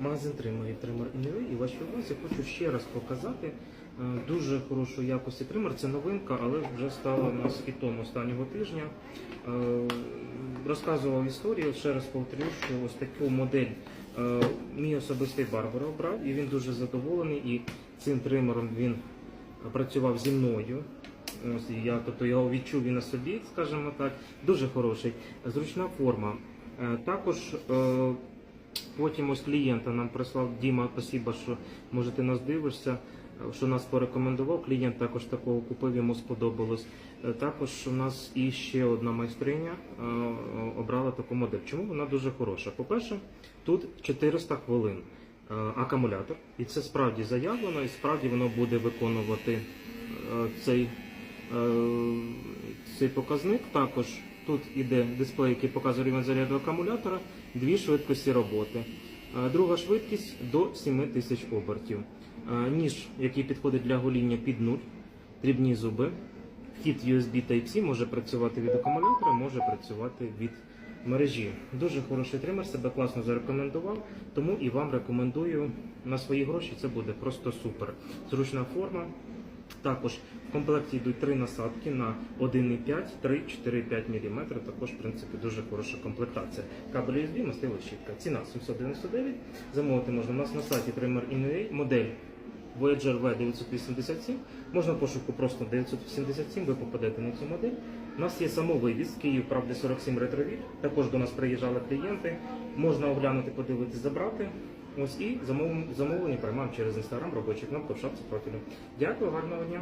Магазин тримає тример Інвей і вашій увазі хочу ще раз показати е, дуже хорошої якості тример. Це новинка, але вже стала у нас хітом останнього тижня. Е, Розказував історію, ще раз повторю, що ось таку модель е, мій особистий барбар обрав, і він дуже задоволений. І цим тримером він працював зі мною. Ось я тобто його відчув і на собі, скажімо так. Дуже хороший. Зручна форма. Е, Також е, потім ось клієнта нам прислав Діма, спасибо, що може ти нас дивишся, що нас порекомендував. Клієнт також такого купив, йому сподобалось. Е, Також у нас і ще одна майстриня е, обрала таку модель. Чому вона дуже хороша? По-перше, тут 400 хвилин е, акумулятор, і це справді заявлено, і справді воно буде виконувати цей, цей показник. Також тут іде дисплей, який показує рівень заряду акумулятора, дві швидкості роботи. Е, Друга швидкість до 7000 обертів. Е, Ніж, який підходить для гоління під нуль, дрібні зуби. Вхід USB Type-C може працювати від акумулятора, може працювати від мережі. Дуже хороший тример, себе класно зарекомендував, тому і вам рекомендую на свої гроші. Це буде просто супер. Зручна форма. Також в комплекті йдуть три насадки на 1,5, 3, 4, 5 мм. Також, в принципі, дуже хороша комплектація. Кабель USB, мастила щітка. Ціна 799. Замовити можна у нас на сайті Trimmer Innovate. Модель Voyager V987. Можна пошуку просто 987, ви попадете на цю модель. У нас є самовивіз Київ, правда, 47 ретровіль. Також до нас приїжджали клієнти. Можна оглянути, подивитися, забрати. Ось і замовлення, приймаємо через інстаграм робочий кнопку в шапці профілю. Дякую, гарного дня.